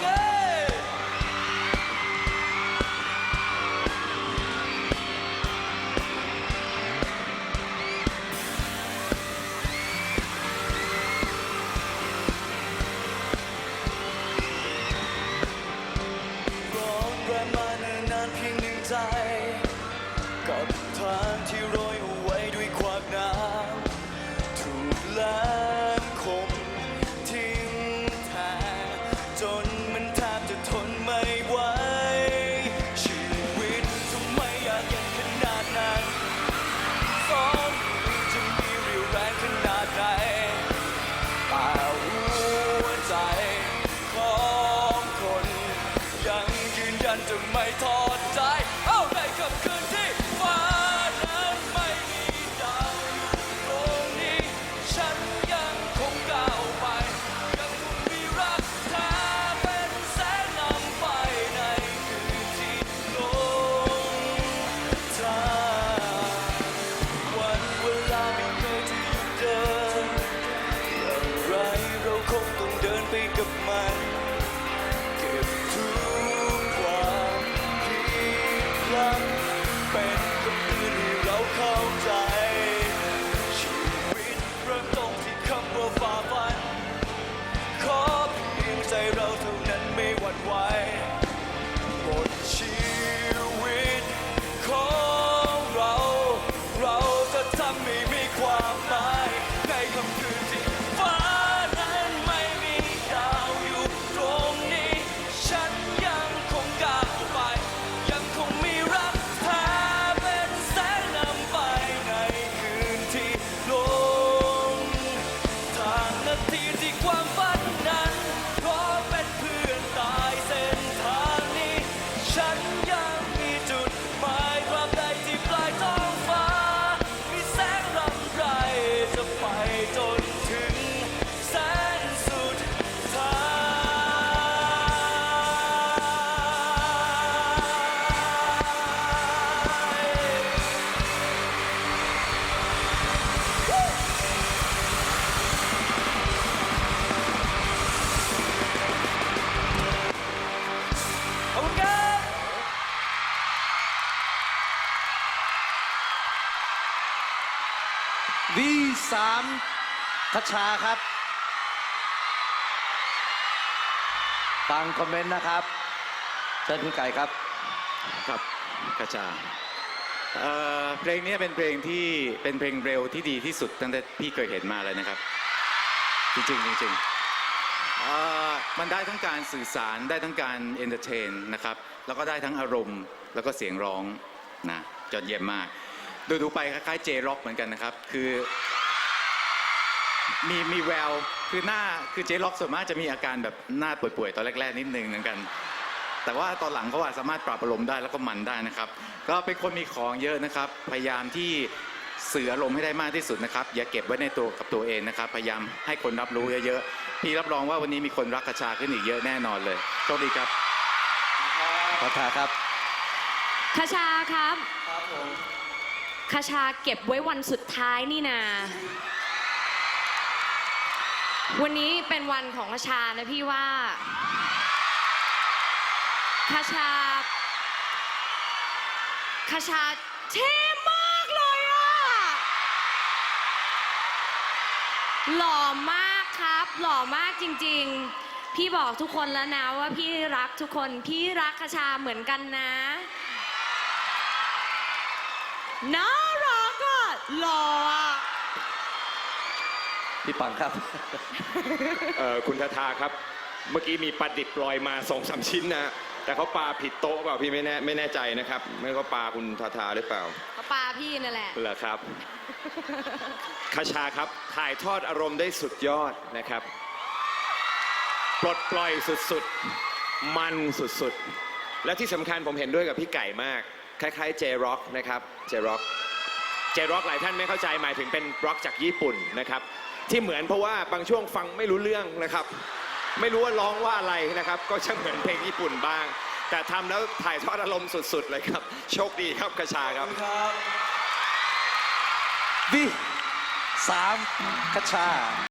good. ยันจะไม่ทอดใจ เอ้าในค่ำคืนที่ฟ้านั้นไม่มีดาวอยู่ตรงนี้ ฉันยังคงก้าวไป ยังคงมีรักแท้เป็นแสงนำไปในคืนที่ลงทางวันเวลาไม่เคยจะหยุดเดินอย่างไรเราคงต้องเดินไปกับมันางนาที 3คชาครับฟังคอมเมนต์นะครับเชิญคุณไก่ครับครับกระชาเอ่อเพลงนี้เป็นเพลงที่เป็นเพลงเร็วที่ดีที่สุดตั้งแต่พี่เคยเห็นมาเลยนะครับ จริงจริงมันได้ทั้งการสื่อสารได้ทั้งการเอนเตอร์เทนนะครับแล้วก็ได้ทั้งอารมณ์ แล้วก็เสียงร้องนะจอดเยี่ยมมาก ดูดูไปคล้ายๆเจร็อกเหมือนกันนะครับ คือ มีมีแววคือหน้าคือเจล็อกส่วนมากจะมีอาการแบบหน้าป่วยๆตอนแรกๆนิดนึงเหมือนกัน แต่ว่าตอนหลังเขาอาจสามารถปรับอารมณ์ได้แล้วก็มันได้นะครับ ก็เป็นคนมีของเยอะนะครับ พยายามที่สื่ออารมณ์ให้ได้มากที่สุดนะครับ อย่าเก็บไว้ในตัวกับตัวเองนะครับ พยายามให้คนรับรู้เยอะๆพี่รับรองว่าวันนี้มีคนรักกระชาขึ้นอีกเยอะแน่นอนเลยโชคดีครับขอทาครับคชาครับคชาเก็บไว้วันสุดท้ายนี่นา วันนี้เป็นวันของคชานะพี่ว่าคชาคชาเท่มากเลยอะหล่อมากครับ หล่อมากจริง ๆ พี่บอกทุกคนแล้วนะว่าพี่รักทุกคน พี่รักคชาเหมือนกันนะน่ารักอะหล่ออะ พี่ปังครับ เอ่อคุณทาทาครับ เมื่อกี้มีปลาดิบลอยมาสองสามชิ้นนะ แต่เขาปลาผิดโต๊ะเปล่าพี่ไม่แน่ไม่แน่ใจนะครับ ไม่ก็ปลาคุณทาทาหรือเปล่าเขาปาพี่นั่นแหละเหรอครับคาชาครับถ่ายทอดอารมณ์ได้สุดยอดนะครับ ปลดปล่อยสุดๆ มันสุดๆ และที่สำคัญผมเห็นด้วยกับพี่ไก่มาก คล้ายๆเจร็อกนะครับเจร็อกเจร็อกหลายท่านไม่เข้าใจหมายถึงเป็นร็อกจากญี่ปุ่นนะครับ ที่เหมือนเพราะว่าบางช่วงฟังไม่รู้เรื่องนะครับ ไม่รู้ว่าร้องว่าอะไรนะครับ ก็จะเหมือนเพลงญี่ปุ่นบ้าง แต่ทำแล้วถ่ายทอดอารมณ์สุดๆเลยครับ โชคดีครับกระชาครับวีสามคชา